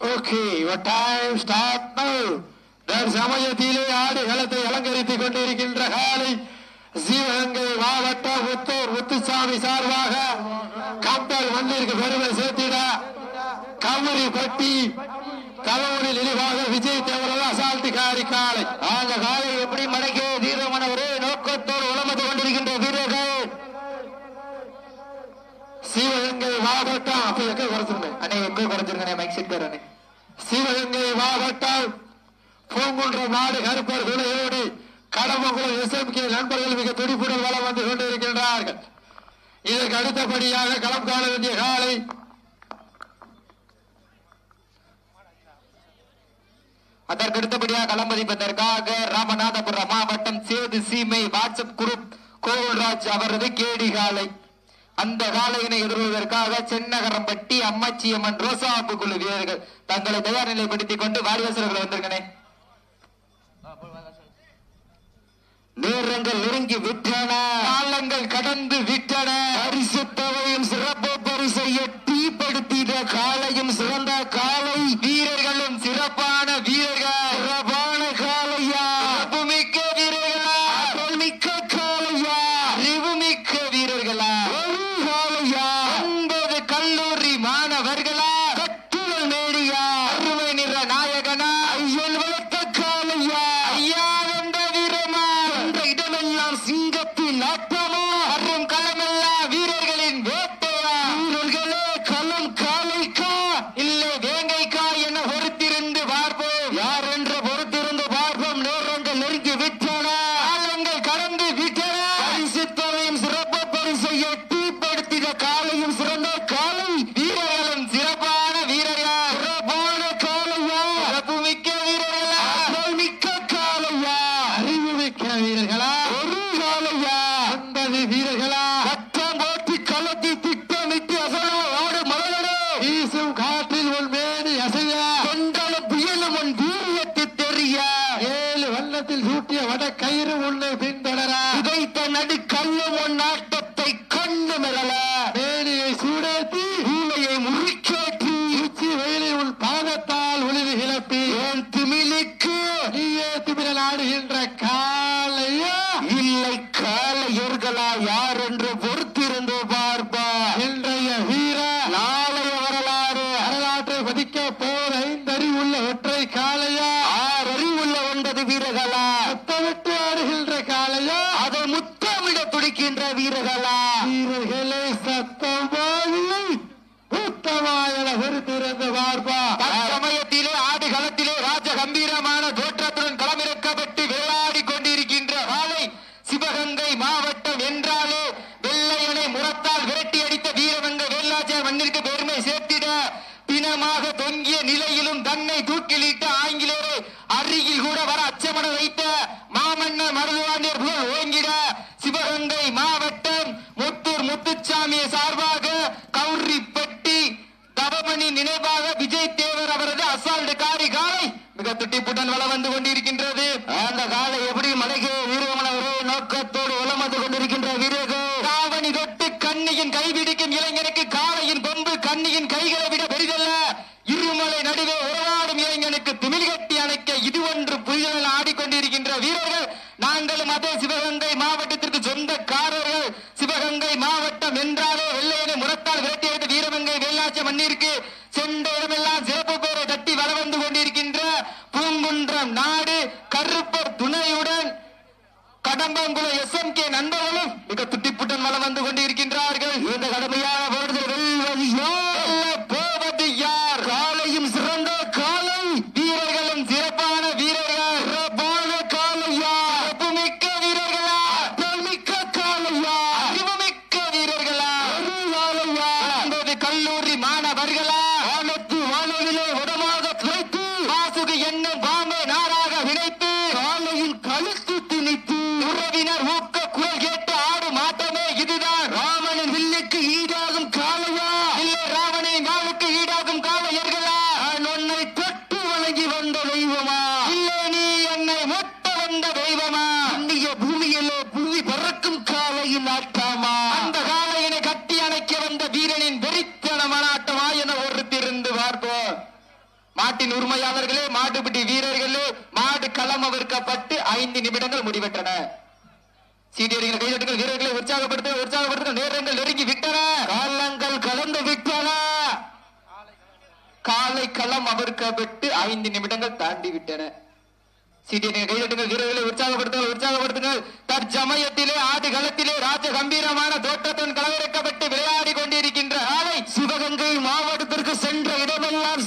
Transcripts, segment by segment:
Okay. தற்சமயத்திலே ஆடு களத்தை அலங்கரித்துக் கொண்டிருக்கின்ற காலை சிவகங்கை மாவட்டம் முத்தூர் முத்துசாமி சார்பாக கம்பல் மண்ணிற்கு பெருமை சேர்த்திட. கவரி பட்டி தலைவரில் இழிவாக விஜய் தேவரது அசால்ட்டு காரி அந்த காலை எப்படி மடக்கே தீரமான ஒரே நோக்கத்தோடு உழமத்து கொண்டிருக்கின்ற வீரர்கள். சிவகங்கை மாவட்டம் அப்ப எங்க குறைச்சிருங்க அண்ணே எங்க குறைச்சிருங்க மைக் செட் பேர் மாவட்டம் பூங்குன்றம் நாடு கருப்பர் குலையோடி கடம்பங்குளம் எஸ்எம்கே நண்பர்கள் மிக துடிப்புடன் வளம் வந்து கொண்டிருக்கின்றார்கள். இதற்கு அடுத்தபடியாக களம் காண வேண்டிய காலை அதற்கு அடுத்தபடியாக களம் பதிப்பதற்காக ராமநாதபுரம் மாவட்டம் சேது சீமை வாட்ஸ்அப் குரூப் கோகுல்ராஜ் அவரது கேடி காலை. அந்த காலையினை எதிர்வதற்காக சென்னகரம்பட்டி அம்மாச்சியம்மன் ரோசாப்பு குழு வீரர்கள் தங்களை தயார் நிலைப்படுத்திக் கொண்டு வாரிவாசர்கள் வந்திருக்கிறேன் நேரங்கள் நெருங்கி விட்டன. காலங்கள் கடந்து விட்டன. பரிசுத்தவையும் சிறப்பு பரிசை தீப்படுத்த காலையும் சிறந்த கால ராஜ்யம் பண்ணிருக்கு காலை அமர்க்கப்பட்டு ஐந்து நிமிடங்கள் தாண்டி விட்டன சீட்டினை கைதட்டுங்க வீரர்களை உற்சாகப்படுத்துங்கள் உற்சாகப்படுத்துங்கள். தற்சமயத்திலே ஆதி களத்திலே ராஜ கம்பீரமான தோட்டத்துடன் கலவிறக்கப்பட்டு விளையாடி கொண்டிருக்கின்ற ஆலை சிவகங்கை மாவட்டத்திற்கு சென்ற இடமெல்லாம்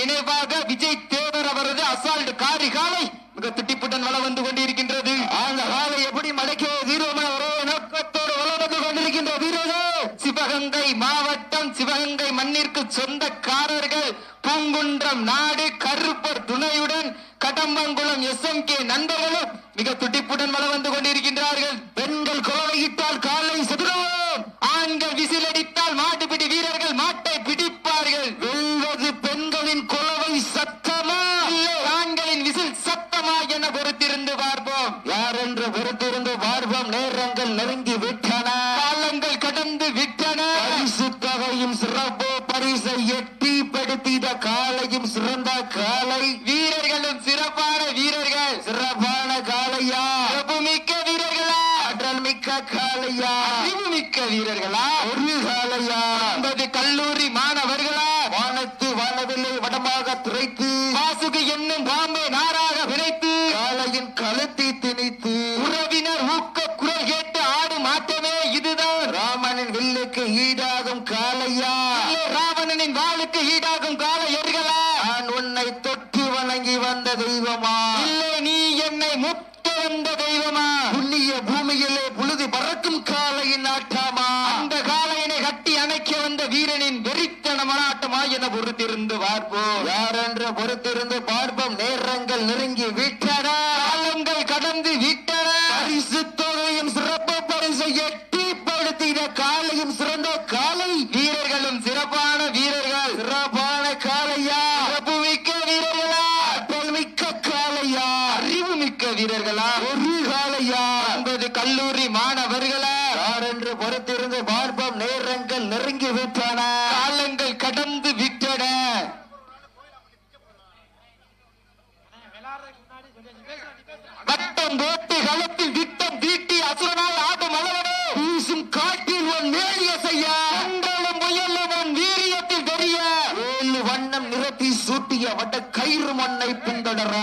நினைவாக விஜய் தேவர் அவரது அசால்ட் காரி காலை மிக துட்டிப்புடன் வளம் வந்து கொண்டிருக்கின்றது. அந்த காலை எப்படி மடக்கிய வீரோமன ஒரே நோக்கத்தோடு வளம் வந்து கொண்டிருக்கின்ற வீரரோ? சிவகங்கை மாவட்டம் சிவகங்கை மண்ணிற்கு சொந்தக்காரர்கள் பூங்குன்றம் நாடு கருப்பர் துணையுடன் கடம்பங்குளம் எஸ் எம் கே நண்பர்களும் மிக துடிப்புடன் வளம் வந்து கொண்டிருக்கின்றார்கள். பெண்கள் குழவையிட்டால் காலை செதுருவோம். ஆண்கள் விசிலடித்தால் மாட்டுப்பிடி வீரர்கள் காலையா? மிக்க வீரர்களா? ஒரு சாலையா ஐம்பது கல்லூரி யாருமா என பொறுத்திருந்து பார்ப்போம். யார் என்று பொறுத்திருந்து பார்ப்போம். வட்டம் போட்டு களத்தில் விட்டம் வீட்டி அசுரனால் ஆடும் அளவனே வீசும் காட்டில் உன் மேலிய செய்ய. கண்டலும் முயலும் உன் வீரியத்தில் தெரிய. ஏழு வண்ணம் நிறத்தி சூட்டிய வட கயிறு மண்ணை பின்தொடர.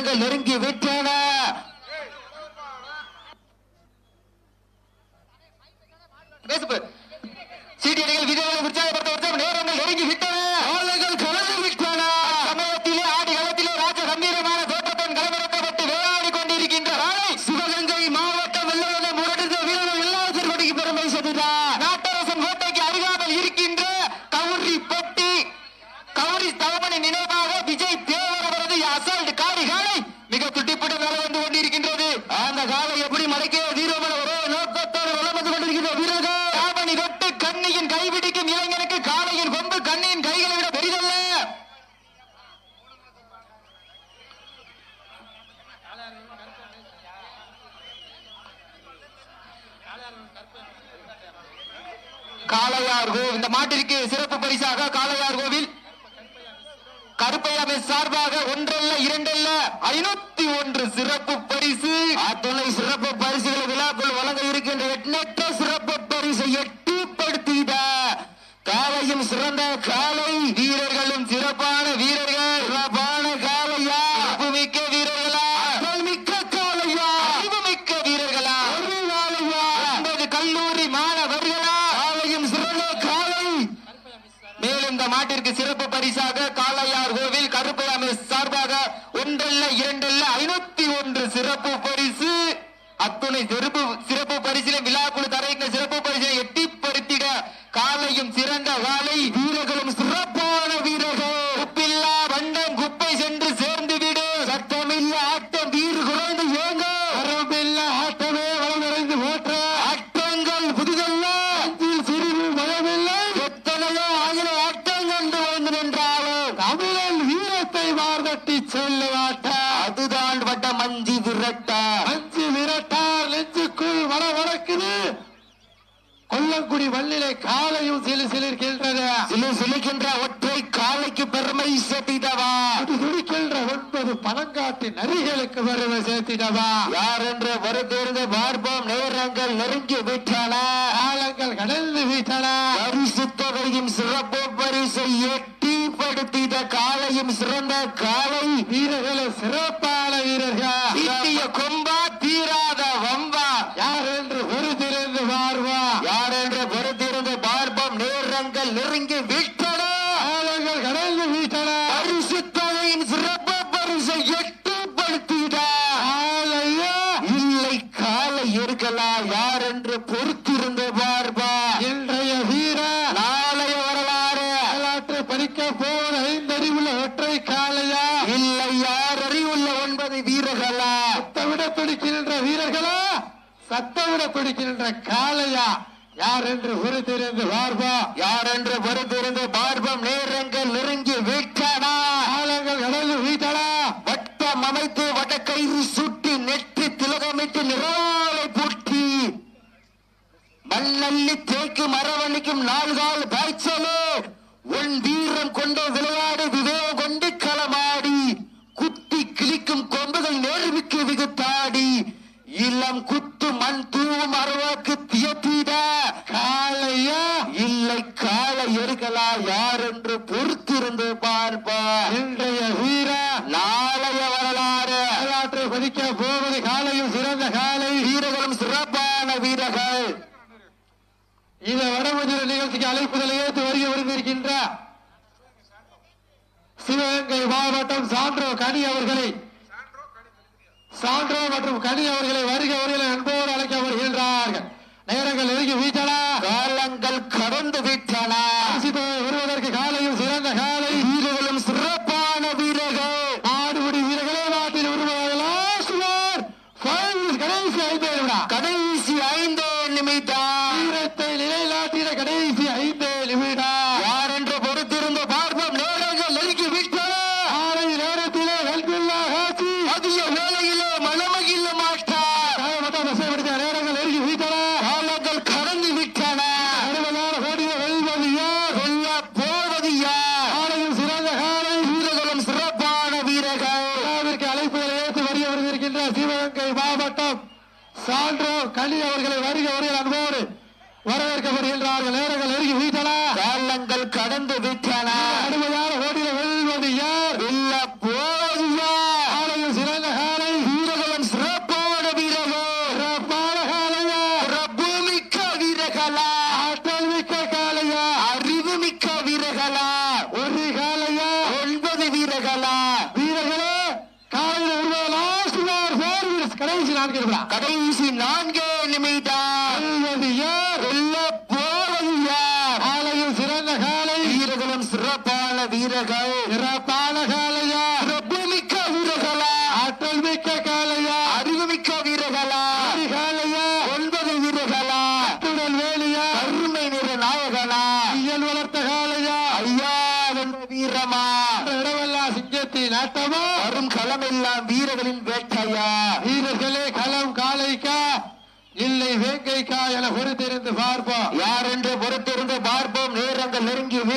நேரங்கள் நெருங்கி விட்டன? காளையார் கோவில் இந்த மாட்டிற்கு சிறப்பு பரிசாக காளையார் கோவில் கருப்பையாமை சார்பாக ஒன்றல்ல இரண்டல்ல ஐநூத்தி ஒன்று சிறப்பு பரிசு. அத்துணை சிறப்பு பரிசுகளை விழாக்குள் வழங்க இருக்கின்ற எட்நெட்ட சிறப்பு பரிசை எட்டிப்படுத்திட. காலையும் சிறந்த காலை மண்ணிலே காலையும் சிலு சிலிர்கின்றது சிலு சிலிக்கின்ற ஒற்றை காலைக்கு பெருமை சேர்த்திடவா? துடிக்கின்ற ஒன்பது பழங்காட்டு நரிகளுக்கு பெருமை சேர்த்திடவா? யார் என்று வருகிறது பார்ப்போம். நேரங்கள் நெருங்கி விட்டன. காலங்கள் கடந்து விட்டன. பரிசுத்தவரையும் சிறப்பு பரிசை எட்டி படுத்திட காலையும் சிறந்த காலை வீரர்களை சிறப்பா பொறுத்திருந்து பார்பா இன்றைய வீர நாளைய வரலாறு. வரலாற்றை படிக்க போன ஐந்தறிவுள்ள ஒற்றை காலையா இல்லை யார் அறிவுள்ள ஒன்பது வீரர்களா? சத்தவிட பிடிக்கின்ற வீரர்களா? சத்தவிட பிடிக்கின்ற காலையா யார் என்று பொறுத்திருந்து பார்பா யார் என்று பொறுத்திருந்து பார்பம் நேர் தேக்கு மரவணிக்கும் மரவள்ளிக்கும் நாலு கால் பாய்ச்சலோ. உன் வீரம் கொண்ட விளையாட. மாவட்டம் சான்றோ கனி அவர்களை. சான்றோ மற்றும் கனி அவர்களை வருகை அவர்களை அன்போடு அழைக்க வருகின்றார்கள் நேரங்கள் நெருங்கி வீட்டலா காலங்கள் கடந்து விட்டு வரவேற்கப்படுகின்றார்கள் நேரங்கள் நெருங்கி வீட்டன காலங்கள் கடந்து விட்டன. கடுமையான ஓடில வெல்வது யார்? இல்ல போதுமா? காலையில் சிறந்த காலை. வீரர்களும் சிறப்பான வீரர்கள். சிறப்பான காலையா? பூமிக்க வீரர்களா? ஆற்றல் மிக்க காலையா? அறிவு மிக்க வீரர்களா? ஒரு காலையா? ஒன்பது வீரர்களா? வீரர்களே காலையில் லாஸ்ட் மினிட்ஸ் கடைசி நான்கு கடைசி நான்கே நிமிடம். யார் வெல்ல போவது யார் காலையில் சிறந்த காலை வீரர்களும் சிறப்பான வீரர்கள் சிறப்பான காலையா பிரபுமிக்க வீரர்களா ஆற்றல் மிக்க காலையா அறிவுமிக்க வீரர்களா ஒரு காலையா ஒன்பது வீரர்களா அத்துடன் வேலியா கருமை நிற நாயகனா ஐயன் வளர்த்த காலையா ஐயா வென்ற வீரமா இடமெல்லாம் சிங்கத்தின் ஆட்டமா வரும் களமெல்லாம் வீரர்களின் வேட்டையா வீரர்களே களம் காலைக்கா இல்லை வேங்கைக்கா என பொறுத்திருந்து பார்ப்போம் யார் என்று பொறுத்திருந்து பார்ப்போம் நேரங்கள் நெருங்கி விட்டன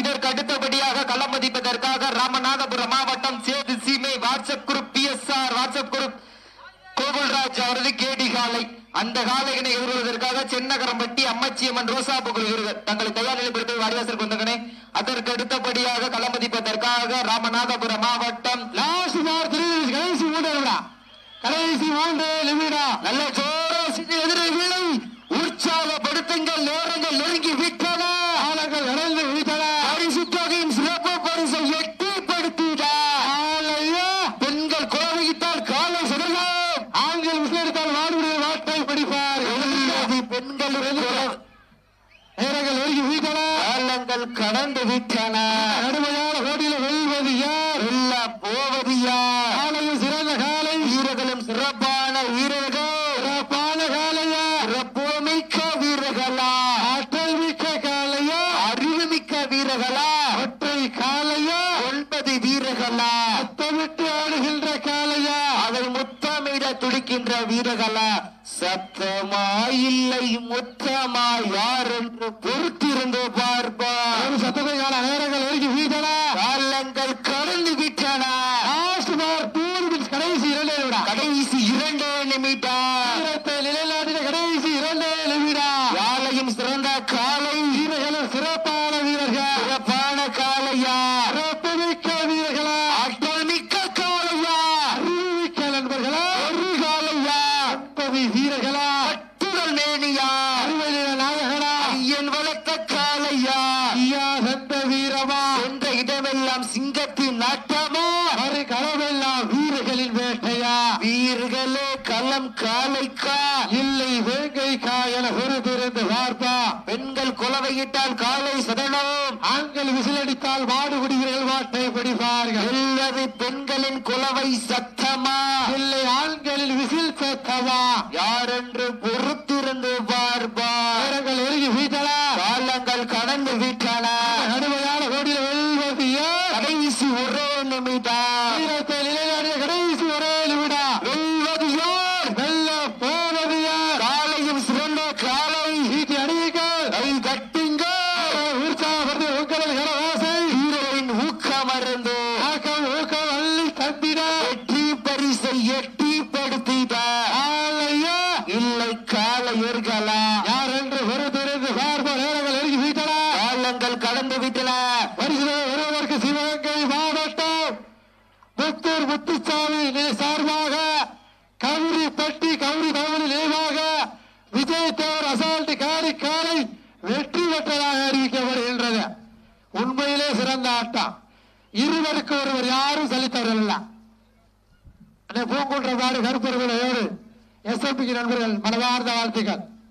இதற்கு அடுத்தபடியாக களம் மதிப்பதற்காக ராமநாதபுரம் மாவட்டம் Sethu Seemai WhatsApp group B S R WhatsApp group Gokulraj அவரது கேடி காலை. அந்த காலையினை எதிர்கொள்வதற்காக சென்னகரம்பட்டி அம்மச்சியம்மன் ரோசா புகழ் வீரர்கள் தங்களை தயார் நிலைப்படுத்தி வாடிவாசல் கொண்டகனே அதற்கு அடுத்தபடியாக களம் மதிப்பதற்காக ராமநாதபுரம் மாவட்டம் கடைசி மூன்று கடைசி மூன்று நிமிடம். நல்ல ஜோரசின் எதிரை விழை. உற்சாகப்படுத்துங்கள் நேரங்கள் நெருங்கி விட்டன நடந்து விட்டன பரிசு தொகையின் சிறப்பு பரிசை எட்டிப்படுத்திட பெண்கள் கோவையிட்டால் காலை சுடலாம் ஆண்கள் விசிலடித்தால் வாடுடைய வாட்டை படிப்பார்கள் பெண்கள் நேரங்கள் நெருங்கி விட்டன காலங்கள் கடந்து விட்டன. கடுமையான போட்டியில வெல்வது யார் இல்ல போவது யார் காலையில் சிறந்த காலை வீரர்களும் சிறப்பான வீரர்கள் சிறப்பான காலையா சிறப்புமிக்க வீரர்களா ஆற்றல் மிக்க காலையா அறிவுமிக்க வீரர்களா ஒற்றை காலையா ஒன்பது வீரர்களா முத்தமிட்டு ஆடுகின்ற காலையா அதை முத்தமிட துடிக்கின்ற வீரர்களா சத்தமா இல்லை முத்தமா யார் என்று பொறுத்திருந்து பார்ப்பார் சத்தத்தை கால நேரங்கள் நெருங்கி வீட்டன காலங்கள் கடந்து விட்டன லாஸ்ட் பார் டூ மினிட்ஸ் கடைசி இரண்டே நிமிடம் கடைசி இரண்டே நிமிடம் வீரத்தை நிலைநாட்டின கடைசி இரண்டே நிமிடம் யாழையும் சிறந்த காலை வீரர்களும் சிறப்பான வீரர்கள் சிறப்பான காலையா சிறப்பு மிக்க வீரர்களா ஆற்றல் மிக்க காலையா அறிவுமிக்க நண்பர்களா ஒரு காலையா ஒன்பது வீரர்களா பட்டுடல் மேனியா அறுபது நாயகனா ஐயன் வளர்த்த காலையா ஐயா சந்த வீரமா என்ற இடமெல்லாம் சிங்கத்தின் நாட்டமா மறு களமெல்லாம் வீரர்களின் வேட்டையா வீர்களே களம் காலைக்கா இல்லை பார்ப்பா. பெண்கள் குலவையிட்டால் காலை சதனம் ஆண்கள் விசிலடித்தால் மாடுபிடி வாட்டை பிடிப்பார்கள் அல்லது பெண்களின் குலவை சத்தமா? இல்லை ஆண்களில் விசில் சத்தமா? யாரென்று பொறுத்து